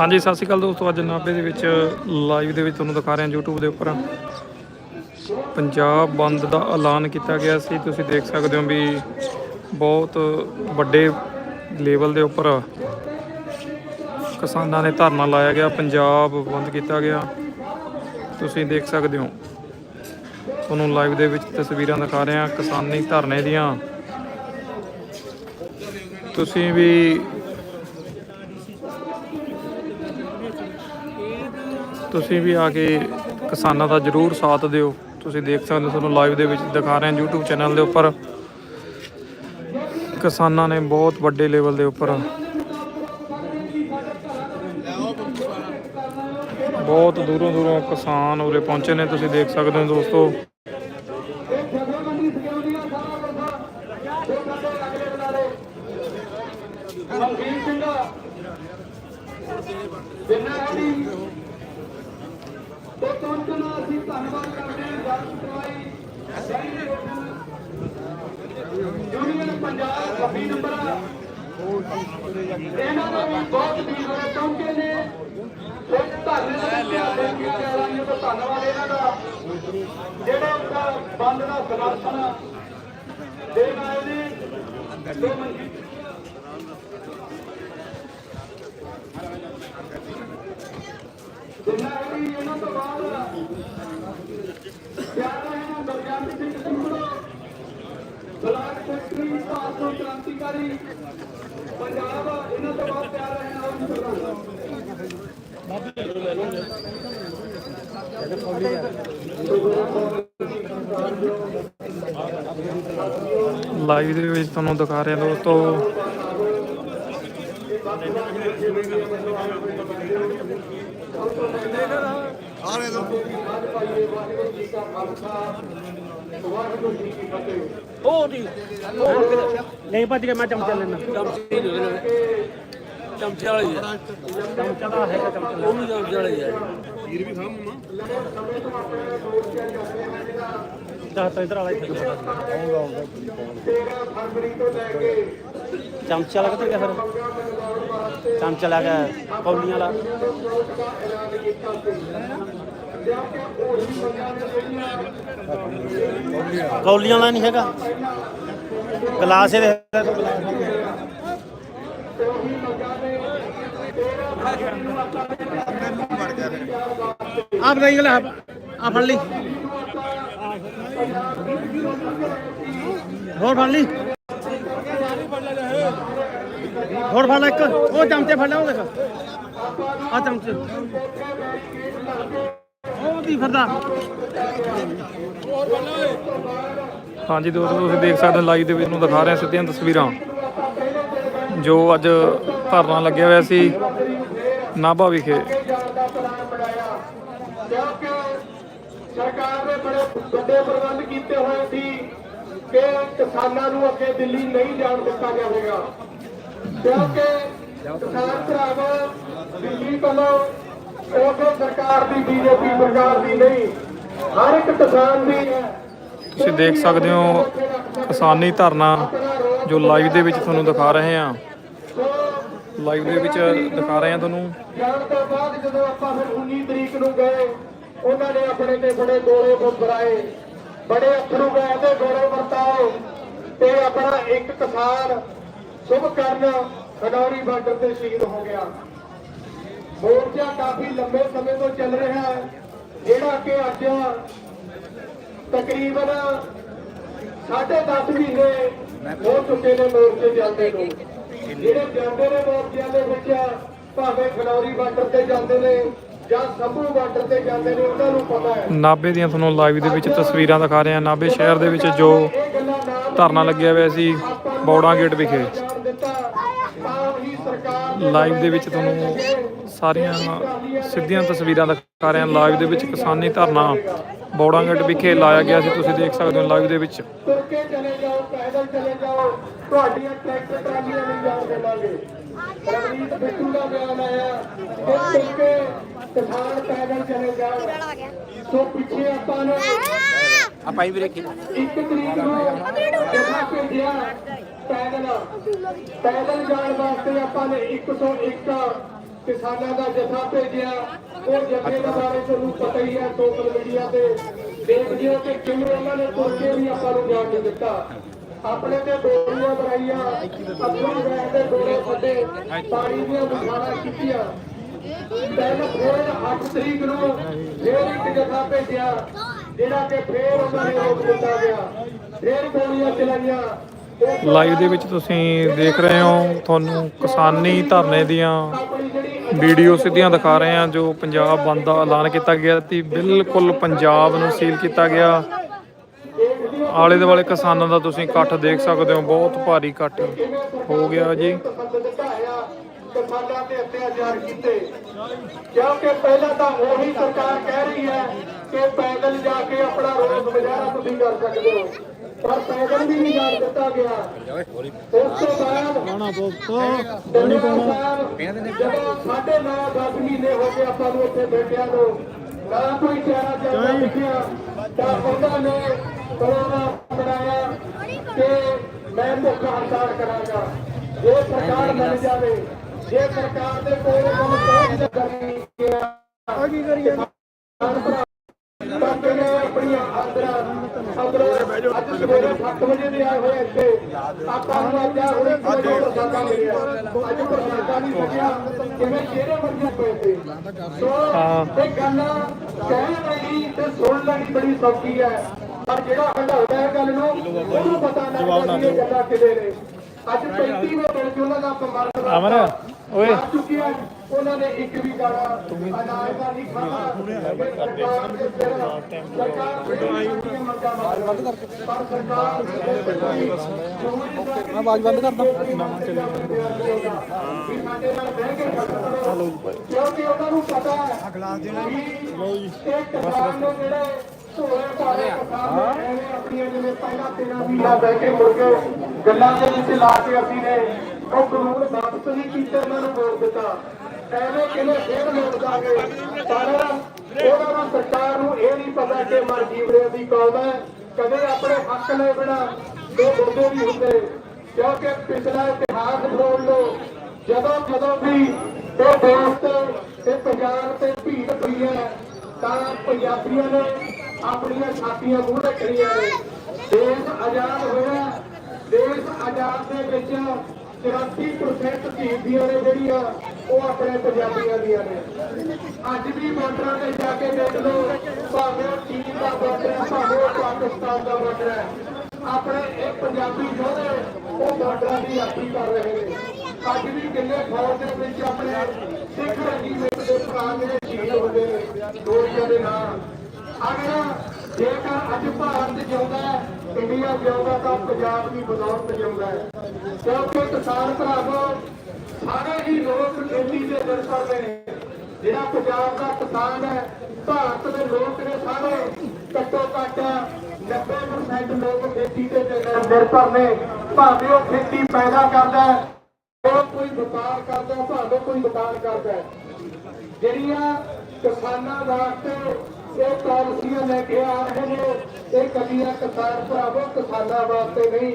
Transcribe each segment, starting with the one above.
ਹਾਂਜੀ, ਸਤਿ ਸ਼੍ਰੀ ਅਕਾਲ ਦੋਸਤੋ। ਅੱਜ ਨਾਭੇ ਦੇ ਵਿੱਚ ਲਾਈਵ ਦੇ ਵਿੱਚ ਤੁਹਾਨੂੰ ਦਿਖਾ ਰਹੇ ਹਾਂ YouTube ਦੇ ਉੱਪਰ। ਪੰਜਾਬ ਬੰਦ ਦਾ ਐਲਾਨ ਕੀਤਾ ਗਿਆ ਸੀ। ਤੁਸੀਂ ਦੇਖ ਸਕਦੇ ਹੋ ਵੀ ਬਹੁਤ ਵੱਡੇ ਲੈਵਲ ਦੇ ਉੱਪਰ ਕਿਸਾਨਾਂ ਨੇ ਧਰਨਾ ਲਾਇਆ ਗਿਆ, ਪੰਜਾਬ ਬੰਦ ਕੀਤਾ ਗਿਆ। ਤੁਸੀਂ ਦੇਖ ਸਕਦੇ ਹੋ। ਤੁਹਾਨੂੰ ਲਾਈਵ ਦੇ ਵਿੱਚ ਤਸਵੀਰਾਂ ਦਿਖਾ ਰਹੇ ਹਾਂ ਕਿਸਾਨੀ ਧਰਨੇ ਦੀਆਂ। ਤੁਸੀਂ ਵੀ ਤੁਸੀਂ ਵੀ ਆ ਕੇ ਕਿਸਾਨਾਂ ਦਾ ਜਰੂਰ ਸਾਥ ਦਿਓ। ਤੁਸੀਂ ਦੇਖ ਸਕਦੇ ਹੋ, ਤੁਹਾਨੂੰ ਲਾਈਵ ਦੇ ਵਿੱਚ ਦਿਖਾ ਰਹੇ ਹਾਂ YouTube ਚੈਨਲ ਦੇ ਉੱਪਰ। ਕਿਸਾਨਾਂ ਨੇ ਬਹੁਤ ਵੱਡੇ ਲੈਵਲ ਦੇ ਉੱਪਰ ਬਹੁਤ ਦੂਰੋਂ ਦੂਰੋਂ ਕਿਸਾਨ ਉਰੇ ਪਹੁੰਚੇ ਨੇ, ਤੁਸੀਂ ਦੇਖ ਸਕਦੇ ਹੋ ਦੋਸਤੋ। ਪੰਜਾਬ 26 ਨੰਬਰ ਇਹਨਾਂ ਦੇ ਵੀ ਬਹੁਤ ਵੀਰ ਹੋਏ ਪਹੁੰਚੇ ਨੇ ਇੱਕ ਧੰਨਵਾਦ ਬੇਨਤੀ ਕਰ ਰਹੀ ਹਾਂ ਤਾਂ ਧੰਨਵਾਦ ਇਹਨਾਂ ਦਾ ਜਿਹੜੇ ਉਹਦਾ ਬੰਦ ਦਾ ਸਮਰਥਨ ਦੇਣ ਆਏ ਨੇ ਤੇ ਮਨਜੀਤ ਜਿੰਨਾ ਵੀ ਇਹਨਾਂ ਤੋਂ ਬਾਅਦ ਪਿਆਰਾ ਹੈ ਬਰਗਾਮੀ ਸਿੰਘ ਸਿੰਘੜੋ ਬਲਾਕ ਸੈਕਟਰੀ ਭਾਰਤੋਂ ਕ੍ਰਾਂਤੀਕਾਰੀ ਪੰਜਾਬ ਇਹਨਾਂ ਤੋਂ ਬਾਅਦ ਪਿਆਰਾ ਹੈ ਨਾਮ ਸਰਦਾਰ ਲਾਈਵ ਦੇ ਵਿੱਚ ਤੁਹਾਨੂੰ ਦਿਖਾ ਰਹੇ ਹਾਂ ਦੋਸਤੋ ਉਹ ਨਹੀਂ। ਨਹੀਂ ਭੱਜ ਕੇ ਮੈਂ ਚਮਚਾ ਲੈਣਾ ਚਮਚੇ ਚਮਚੇ ਵਾਲੇ ਹੀ ਚਮਚਾ ਦਾ ਹੈਗਾ ਚਮਚਾ। ਉਹ ਵੀ ਚਮਚੇ ਵਾਲੇ ਹੀ ਆ। ਦੱਸ ਤਾਂ ਇਧਰ ਵਾਲਾ ਇੱਥੇ। ਚਮਚਾ ਵਾਲਾ ਕਿੱਥੇ ਗਿਆ ਫਿਰ। ਚਮਚਾ ਲਾ ਕੇ ਕੌਲੀਆਂ ਵਾਲਾ। ਕੌਲੀਆਂ ਵਾਲਾ ਨਹੀਂ ਹੈਗਾ। ਗਲਾਸ ਇਹਦੇ ਹੈਗਾ ਤਾਂ। ਗਲਾਸ ਆਪ ਨਹੀਂ ਗਲਾ ਆ ਫੜ ਲਈ। ਹੋਰ ਫੜ ਲਈ। ਹੋਰ ਫੜ ਲੈ ਇੱਕ। ਉਹ ਚਮਚੇ ਫੜ ਲੈ, ਉਹ ਦੇਖ। ਆ ਚਮਚੇ। ਦੀ ਫਿਰਦਾ। ਹਾਂਜੀ ਦੋਸਤੋ ਤੁਸੀਂ ਦੇਖ ਸਕਦੇ ਹੋ ਲਾਈਵ ਦੇ ਵਿੱਚ ਨੂੰ ਦਿਖਾ ਰਹੇ ਹਾਂ ਸਿੱਧੀਆਂ ਤਸਵੀਰਾਂ। ਜੋ ਅੱਜ ਧਰਨਾ ਲੱਗਿਆ ਹੋਇਆ ਸੀ ਨਾਭਾ ਵਿਖੇ। ਕਿਉਂਕਿ ਸਰਕਾਰ ਨੇ ਬੜੇ ਵੱਡੇ ਪ੍ਰਬੰਧ ਕੀਤੇ ਹੋਏ ਸੀ ਕਿ ਕਿਸਾਨਾਂ ਨੂੰ ਅੱਗੇ ਦਿੱਲੀ ਨਹੀਂ ਜਾਣ ਦਿੱਤਾ ਜਾਵੇਗਾ ਕਿਉਂਕਿ ਕਿਸਾਨ ਭਰਾਵਾ ਦਿੱਲੀ ਕੋਲੋਂ ਉਸੇ ਸਰਕਾਰ ਦੀ ਬੀਜੇਪੀ ਸਰਕਾਰ ਦੀ ਨਹੀਂ। ਹਰ ਇੱਕ ਕਿਸਾਨ ਦੀ ਤੁਸੀਂ ਦੇਖ ਸਕਦੇ ਹੋ ਕਿਸਾਨੀ ਧਰਨਾ ਜੋ ਲਾਈਵ ਦੇ ਵਿੱਚ ਤੁਹਾਨੂੰ ਦਿਖਾ ਰਹੇ ਹਾਂ। ਲਾਈਵ ਦੇ ਵਿੱਚ ਦਿਖਾ ਰਹੇ ਹਾਂ ਤੁਹਾਨੂੰ। ਜਾਣ ਤੋਂ ਬਾਅਦ ਜਦੋਂ ਆਪਾਂ ਫਿਰ 19 ਤਰੀਕ ਨੂੰ ਗਏ ਉਹਨਾਂ ਨੇ ਆਪਣੇ ਤੇ ਬੜੇ ਗੋਲੇ ਬਰਾਏ ਬੜੇ ਅਥਰੂ ਗਏ ਤੇ ਗੋਲੇ ਵਰਤਾਓ ਤੇ ਆਪਣਾ ਇੱਕ ਕਿਸਾਨ ਸ਼ੁਭ ਕਰਨ ਖਨੌਰੀ ਬਾਰਡਰ ਤੇ ਸ਼ਹੀਦ ਹੋ ਗਿਆ। ਮੋਰਚਾ ਕਾਫੀ ਲੰਬੇ ਸਮੇਂ ਤੋਂ ਚੱਲ ਰਿਹਾ ਹੈ ਜਿਹੜਾ ਕਿ ਅੱਜ ਤਕਰੀਬਨ ਸਾਢੇ 10 ਮਹੀਨੇ ਹੋ ਚੁੱਕੇ ਨੇ ਮੋਰਚੇ ਚੱਲਦੇ ਨੂੰ। ਜਿਹੜੇ ਜਾਂਦੇ ਨੇ ਮੋਰਚਿਆਂ ਦੇ ਵਿੱਚ ਭਾਵੇਂ ਖਨੌਰੀ ਬਾਰਡਰ ਤੇ ਜਾਂਦੇ ਨੇ ਜਾਂ ਸੰਭੂ ਬਾਰਡਰ ਤੇ ਜਾਂਦੇ ਨੇ ਉਹਨਾਂ ਨੂੰ ਪਤਾ ਹੈ। ਨਾਭੇ ਦੀਆਂ ਤੁਹਾਨੂੰ ਲਾਈਵ ਦੇ ਵਿੱਚ ਤਸਵੀਰਾਂ ਦਿਖਾ ਰਹੇ ਹਾਂ। ਨਾਭੇ ਸ਼ਹਿਰ ਦੇ ਵਿੱਚ ਜੋ ਧਰਨਾ ਲੱਗਿਆ ਹੋਇਆ ਸੀ ਬੌੜਾ ਗੇਟ ਵਿਖੇ। ਲਾਈਵ ਦੇ ਵਿੱਚ ਤੁਹਾਨੂੰ ਸਾਰੀਆਂ ਸਿੱਧੀਆਂ ਤਸਵੀਰਾਂ ਦਿਖਾ ਰਹੇ ਹਾਂ। ਲਾਈਵ ਦੇ ਵਿੱਚ ਕਿਸਾਨੀ ਧਰਨਾ ਬੌੜਾ ਗੇਟ ਵਿਖੇ ਲਾਇਆ ਗਿਆ ਸੀ। ਤੁਸੀਂ ਦੇਖ ਸਕਦੇ ਹੋ ਲਾਈਵ ਦੇ ਵਿੱਚ। ਤੁਰ ਕੇ ਚਲੇ ਜਾਓ ਪੈਦਲ ਚਲੇ ਜਾਓ ਤੁਹਾਡੀਆਂ ਟਰੈਕਟਰ ਟਰਾਲੀਆਂ ਨਹੀਂ ਜਾਣ ਦੇਵਾਂਗੇ ਰਵਨੀਤ ਬਿੱਟੂ ਦਾ ਬਿਆਨ ਆਇਆ ਕਿ ਤੁਰ ਕੇ ਕਿਸਾਨ ਪੈਦਲ ਚਲੇ ਜਾਓ ਸੋ ਪਿੱਛੇ ਆਪਾਂ ਨੇ ਆਪਾਂ ਹੀ ਵੀਰੇ ਕੀ ਇੱਕ ਤਰੀਕ ਨੂੰ ਜਥਾ ਭੇਜਿਆ ਪੈਦਲ ਪੈਦਲ ਜਾਣ ਵਾਸਤੇ ਆਪਾਂ ਨੇ 101 ਕਿਸਾਨਾਂ ਦਾ ਜਥਾ ਭੇਜਿਆ। ਉਹ ਜਥੇ ਦੇ ਬਾਰੇ ਤੁਹਾਨੂੰ ਪਤਾ ਹੀ ਹੈ ਸੋਸ਼ਲ ਮੀਡੀਆ ਤੇ ਦੇਖਦੇ ਹੋ ਕਿ ਕਿਵੇਂ ਉਹਨਾਂ ਨੇ ਤੁਰ ਕੇ ਵੀ ਆਪਾਂ ਨੂੰ ਜਾਣ ਨਹੀਂ ਦਿੱਤਾ। ਆਪਣੇ ਤੇ ਗੋਲੀਆਂ ਬਣਾਈਆਂ ਅੱਖਾਂ ਗਏ ਤੇ ਗੋਲੇ ਫੱਟੇ ਪਾਣੀ ਦੀਆਂ ਬੁਖਾਰਾਂ ਕੀਤੀਆਂ। ਪਹਿਲਾਂ ਫਿਰ 8 ਤਰੀਕ ਨੂੰ ਫਿਰ ਇੱਕ ਜਥਾ ਭੇਜਿਆ ਜਿਹੜਾ ਕਿ ਫਿਰ ਉਹਨਾਂ ਨੇ ਰੋਕ ਦਿੱਤਾ ਗਿਆ। ਫਿਰ ਗੋਲੀਆਂ ਚਲਾਈਆਂ। ਲਾਈਵ ਦੇ ਵਿੱਚ ਤੁਸੀਂ ਦੇਖ ਰਹੇ ਹੋ ਤੁਹਾਨੂੰ ਕਿਸਾਨੀ ਧਰਨੇ ਦੀਆਂ ਵੀਡੀਓ ਸਿੱਧੀਆਂ ਦਿਖਾ ਰਹੇ ਹਾਂ ਜੋ ਪੰਜਾਬ ਬੰਦ ਦਾ ਐਲਾਨ ਕੀਤਾ ਗਿਆ ਤੇ ਬਿਲਕੁਲ ਪੰਜਾਬ ਨੂੰ ਸੀਲ ਕੀਤਾ ਗਿਆ। ਆਲੇ ਦੁਆਲੇ ਕਿਸਾਨਾਂ ਦਾ ਤੁਸੀਂ ਇਕੱਠ ਦੇਖ ਸਕਦੇ ਹੋ, ਬਹੁਤ ਭਾਰੀ ਇਕੱਠ ਹੋ ਗਿਆ ਜੀ। ਕਿਸਾਨਾਂ ਤੇ ਅਤਿਆਚਾਰ ਕੀਤੇ ਕਿਉਂਕਿ ਪਹਿਲਾਂ ਤਾਂ ਉਹੀ ਸਰਕਾਰ ਕਹਿ ਰਹੀ ਹੈ ਕਿ ਪੈਦਲ ਜਾ ਕੇ ਆਪਣਾ ਰੋਜ਼ ਗੁਜ਼ਾਰਾ ਤੁਸੀਂ ਕਰ ਸਕਦੇ ਹੋ। ਪਰ ਪੈਦਲ ਵੀ ਨਹੀਂ ਜਾਣ ਦਿੱਤਾ ਗਿਆ। ਉਸ ਤੋਂ ਬਾਅਦ ਪਾਣੀ ਪਾਉਣਾ ਜਦੋਂ ਸਾਢੇ ਨੌ 10 ਮਹੀਨੇ ਹੋ ਗਏ ਆਪਾਂ ਨੂੰ ਇੱਥੇ ਬੈਠਿਆਂ ਨੂੰ ਨਾ ਕੋਈ ਚਿਹਰਾ ਚਿਹਰਾ ਦਿਖਿਆ ਤਾਂ ਉਹਨਾਂ ਨੇ ਕਰੋਨਾ ਬਣਾਇਆ ਕਿ ਮੈਂ ਭੁੱਖ ਹੜਤਾਲ ਕਰਾਂਗਾ। ਜੇ ਸਰਕਾਰ ਮੰਨ ਜਾਵੇ ਜੇ ਸਰਕਾਰ ਦੇ ਕੋਲ ਕੰਮ ਕੋਈ ਕਰਨੀ ਗਿਆ ਆ ਕੀ ਕਰੀਏ? ਬਾਕੀ ਨੇ ਆਪਣੀਆਂ ਆਦਰਾਂ ਅੰਦਰੋਂ ਅੱਜ ਸਵੇਰੇ 7 ਵਜੇ ਦੇ ਆਏ ਹੋਏ ਇੱਥੇ ਆਪਾਂ ਨੂੰ ਅੱਜ ਹੁਣੇ ਕੋਈ ਪ੍ਰਸਾਦਾ ਮਿਲਿਆ ਅੱਜ ਪ੍ਰਸਾਦਾ ਨਹੀਂ ਮਿਲਿਆ ਕਿਵੇਂ ਕਿਹੜੇ ਵਰਗੇ ਪਏ ਤੇ ਸੋ ਇਹ ਗੱਲ ਕਹਿਣ ਲਈ ਤੇ ਸੁਣ ਲੈਣੀ ਬੜੀ ਸੌਖੀ ਹੈ ਪਰ ਜਿਹੜਾ ਹੰਡਾਉਂਦਾ ਹੈ ਗੱਲ ਨੂੰ ਉਹਨੂੰ ਪਤਾ ਲੱਗਦਾ ਕਿ ਇਹ ਗੱਲਾਂ ਕਿਵੇਂ ਨੇ ਅੱਜ 35ਵੇਂ ਦਿਨ ਚ ਉਹਨਾਂ ਦਾ ਕਮਰ ਅਮਰ ਓਏ। ਆ ਚੁੱਕਿਆ ਉਹਨਾਂ ਨੇ ਇੱਕ ਵੀ ਗਾਣਾ ਅਨਾਜ ਦਾ ਨਹੀਂ ਖਾਧਾ ਸਰਕਾਰ ਦੇ ਸਿਰ ਸਰਕਾਰ ਫਿਰ ਮੰਗਾ ਬੰਦ ਆਵਾਜ਼ ਕਰਦਾ। ਕਿਉਂਕਿ ਉਹਨਾਂ ਨੂੰ ਪਤਾ ਹੈ ਅਗਲਾ ਦੇਣਾ ਢੋਲੇ ਬਹਿ ਕੇ ਮੁੜ ਕੇ ਗੱਲਾਂ ਦੇ ਵਿੱਚ ਲਾ ਕੇ ਅਸੀਂ ਨੇ ਉਹ ਕਾਨੂੰਨ ਵਾਪਸ ਨਹੀਂ ਕੀਤੇ ਉਹਨਾਂ ਨੂੰ ਮੋੜ ਦਿੱਤਾ ਐਵੇਂ ਕਿਵੇਂ ਫੇਰ ਮੋੜ ਦਾਂਗੇ ਪਰ ਉਹਨਾਂ ਨੂੰ ਸਰਕਾਰ ਨੂੰ ਇਹ ਨਹੀਂ ਪਤਾ ਕਿ ਮਰ ਜੀਵੜਿਆਂ ਦੀ ਕੌਮ ਹੈ ਕਦੇ ਆਪਣੇ ਹੱਕ ਲੈ ਬਿਨਾ ਦੋ ਬੰਦੇ ਵੀ ਹੁੰਦੇ ਕਿਉਂਕਿ ਪਿਛਲਾ ਇਤਿਹਾਸ ਬੋਲ ਲਓ ਜਦੋਂ ਜਦੋਂ ਵੀ ਇਹ ਦੇਸ਼ ਤੇ ਇਹ ਪੰਜਾਬ ਤੇ ਭੀੜ ਪਈ ਹੈ, ਤਾਂ ਪੰਜਾਬੀਆਂ ਨੇ ਆਪਣੀਆਂ ਛਾਤੀਆਂ ਮੂੰਹ ਰੱਖੀਆਂ ਨੇ। ਦੇਸ਼ ਆਜ਼ਾਦ ਹੋਇਆ। ਦੇਸ਼ ਆਜ਼ਾਦ ਦੇ ਵਿੱਚ 84% ਧੀਆਂ ਨੇ ਜਿਹੜੀਆਂ ਉਹ ਆਪਣੇ ਪੰਜਾਬੀਆਂ ਦੀਆਂ ਨੇ। ਅੱਜ ਵੀ ਬਾਰਡਰਾਂ ਤੇ ਜਾ ਕੇ ਦੇਖ ਲਓ, ਭਾਵੇਂ ਚੀਨ ਦਾ ਬਾਰਡਰ ਹੈ, ਭਾਵੇਂ ਪਾਕਿਸਤਾਨ ਦਾ ਬਾਰਡਰ ਹੈ। ਆਪਣੇ ਇਹ ਪੰਜਾਬੀ ਯੋਧੇ ਉਹ ਬਾਰਡਰਾਂ ਦੀ ਰਾਖੀ ਕਰ ਰਹੇ ਨੇ। ਅੱਜ ਵੀ ਕਿੰਨੇ ਫੌਜ ਦੇ ਵਿੱਚ ਆਪਣੇ ਸਿੱਖ ਰੈਜੀਮੈਂਟ ਦੇ ਭਰਾ ਜਿਹੜੇ ਸ਼ਹੀਦ ਹੁੰਦੇ ਨੇ ਗੋਲੀਆਂ ਦੇ ਨਾਲ ਅਗਰ ਜੇਕਰ ਅੱਜ ਭਾਰਤ ਜਿਉਂਦਾ ਹੈ, ਇੰਡੀਆ ਜਿਉਂਦਾ ਤਾਂ ਪੰਜਾਬ ਦੀ ਬਦੌਲਤ ਜਿਉਂਦਾ ਹੈ। ਕਿਉਂਕਿ ਕਿਸਾਨ ਭਰਾਵੋ, ਸਾਰੇ ਹੀ ਲੋਕ ਖੇਤੀ ਤੇ ਨਿਰਭਰ ਨੇ। ਜਿਹੜਾ ਪੰਜਾਬ ਦਾ ਕਿਸਾਨ ਹੈ, ਭਾਰਤ ਦੇ ਲੋਕ ਨੇ ਸਾਰੇ ਘੱਟੋ ਘੱਟ 90% ਲੋਕ ਖੇਤੀ ਤੇ ਨਿਰਭਰ ਨੇ। ਭਾਵੇਂ ਉਹ ਖੇਤੀ ਪੈਦਾ ਕਰਦਾ ਹੈ, ਉਹ ਕੋਈ ਵਪਾਰ ਕਰਦਾ, ਭਾਵੇਂ ਕੋਈ ਵਪਾਰ ਕਰਦਾ ਜਿਹੜੀਆਂ ਕਿਸਾਨਾਂ ਵਾਸਤੇ ਇਹ ਪਾਲਿਸੀਆਂ ਲੈ ਕੇ ਆ ਰਹੇ ਨੇ। ਇਹ ਕਦੀਆਂ ਕਿਸਾਨ ਭਰਾਵੋ, ਕਿਸਾਨਾਂ ਵਾਸਤੇ ਨਹੀਂ।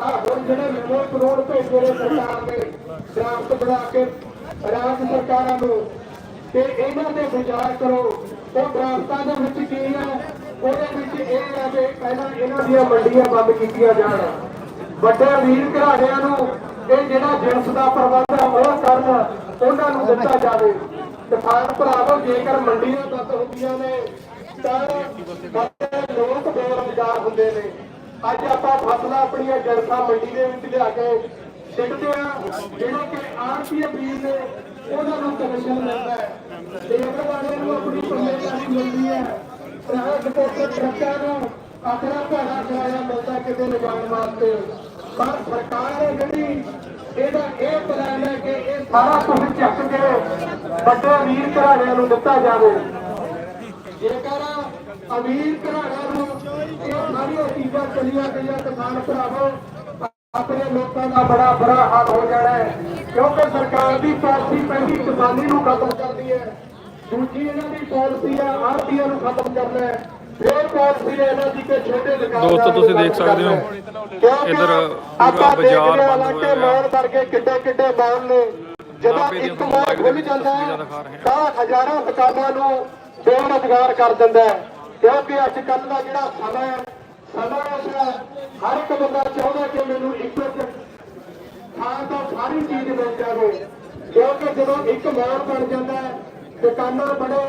ਆ ਹੁਣ ਜਿਹੜੇ ਨਵੇਂ ਕਰੋੜ ਭੇਜੇ ਨੇ ਸਰਕਾਰ ਨੇ ਡਰਾਫਟ ਬਣਾ ਕੇ, ਰਾਜ ਸਰਕਾਰਾਂ ਨੂੰ। ਤੇ ਇਹਨਾਂ ਤੇ ਵਿਚਾਰ ਕਰੋ, ਉਹ ਡਰਾਫਟਾਂ ਦੇ ਵਿੱਚ ਕੀ ਹੈ ਉਹਦੇ ਵਿੱਚ ਇਹ ਹੈ ਕਿ ਪਹਿਲਾਂ ਇਹਨਾਂ ਦੀਆਂ ਮੰਡੀਆਂ ਬੰਦ ਕੀਤੀਆਂ ਜਾਣ। ਵੱਡੇ ਵੀਰ ਘਰਾੜਿਆਂ ਨੂੰ ਇਹ ਜਿਹੜਾ ਜਿਣਸ ਦਾ ਪ੍ਰਬੰਧ ਹੈ ਉਹ ਕਰਨ, ਉਹਨਾਂ ਨੂੰ ਦਿੱਤਾ ਜਾਵੇ। ਕਿਸਾਨ ਭਰਾਵੋ, ਜੇਕਰ ਮੰਡੀਆਂ ਬੰਦ ਹੁੰਦੀਆਂ ਨੇ, ਤਾਂ ਲੋਕ ਬੇਰੁਜ਼ਗਾਰ ਹੁੰਦੇ ਨੇ। ਅੱਜ ਆਪਾਂ ਫਸਲਾਂ ਆਪਣੀਆਂ ਜਨਤਾ ਮੰਡੀ ਦੇ ਵਿੱਚ ਲਿਆ ਕੇ ਸਿੱਟਦੇ ਆ ਜਿਹੜੇ ਕਿ ਆਰਪੀਏ ਵੀਰ ਨੇ, ਉਹਨਾਂ ਨੂੰ ਕਮਿਸ਼ਨ ਮਿਲਦਾ ਹੈ। ਲੇਬਰ ਵਾਲਿਆਂ ਨੂੰ ਆਪਣੀ ਪਰਮੇਸ਼ਾਨੀ ਮਿਲਦੀ ਹੈ। ਪ੍ਰਾਈਵੇਟ ਕੋਟੇ ਟਰੱਕਾਂ ਨੂੰ ਆਪਣਾ ਭਾੜਾ ਕਿਰਾਇਆ ਮਿਲਦਾ ਕਿਤੇ ਲਗਾਉਣ ਵਾਸਤੇ। ਪਰ ਸਰਕਾਰ ਹੈ ਜਿਹੜੀ ਇਹਦਾ ਇਹ ਪਲਾਨ ਹੈ ਕਿ ਇਹ ਸਾਰਾ ਕੁਝ ਚੱਕ ਕੇ ਵੱਡੇ ਵੀਰ ਘਰਾਣਿਆਂ ਨੂੰ ਦਿੱਤਾ ਜਾਵੇ। ਜੇਕਰ ਅਮੀਰ ਘਰਾਣਿਆਂ ਨੂੰ ਇਹ ਸਾਰੀਆਂ ਚੀਜ਼ਾਂ ਚਲੀਆਂ ਗਈਆਂ ਕਿਸਾਨ ਭਰਾਵੋ, ਆਪਣੇ ਲੋਕਾਂ ਦਾ ਬੜਾ ਬੁਰਾ ਹਾਲ ਹੋ ਜਾਣਾ ਹੈ। ਕਿਉਂਕਿ ਸਰਕਾਰ ਦੀ ਪਾਲਿਸੀ ਪਹਿਲੀ ਕਿਸਾਨੀ ਨੂੰ ਖਤਮ ਕਰਦੀ ਹੈ। ਦੂਜੀ ਇਹਨਾਂ ਦੀ ਪਾਲਿਸੀ ਹੈ ਆੜਤੀਆਂ ਨੂੰ ਖਤਮ ਕਰਨਾ ਹੈ। ਹੈ ਦੋਸਤੋ ਤੁਸੀਂ ਦੇਖ ਸਕਦੇ ਹੋ। ਇੱਧਰ ਆਪਾਂ ਪੂਰਾ ਬਾਜ਼ਾਰ ਹਾਂ ਬੰਦ ਹੋਇਆ ਮੌਲ ਵਰਗੇ ਕਿੱਡੇ ਕਿੱਡੇ ਮੌਲ ਨੇ। ਜਦੋਂ ਇੱਕ ਮਾਲ ਖੁੱਲ ਜਾਂਦਾ ਹੈ ਹਾਂ। ਤਾਂ ਹਜ਼ਾਰਾਂ ਦੁਕਾਨਾਂ ਨੂੰ ਬੇਰੁਜ਼ਗਾਰ ਕਰ ਦਿੰਦਾ ਹੈ। ਕਿਉਂਕਿ ਅੱਜ ਕੱਲ੍ਹ ਦਾ ਜਿਹੜਾ ਸਮਾਂ ਹੈ ਸਮਾਂ ਇਸ ਹਰ ਇੱਕ ਬੰਦਾ ਚਾਹੁੰਦਾ ਕਿ ਮੈਨੂੰ ਇੱਕੋ ਇੱਕ ਥਾਂ ਤੋਂ ਸਾਰੀ ਚੀਜ਼ ਮਿਲ ਜਾਵੇ। ਕਿਉਂਕਿ ਜਦੋਂ ਇੱਕ ਮਾਲ ਬਣ ਜਾਂਦਾ ਹੈ ਦੁਕਾਨਾਂ ਬੜੇ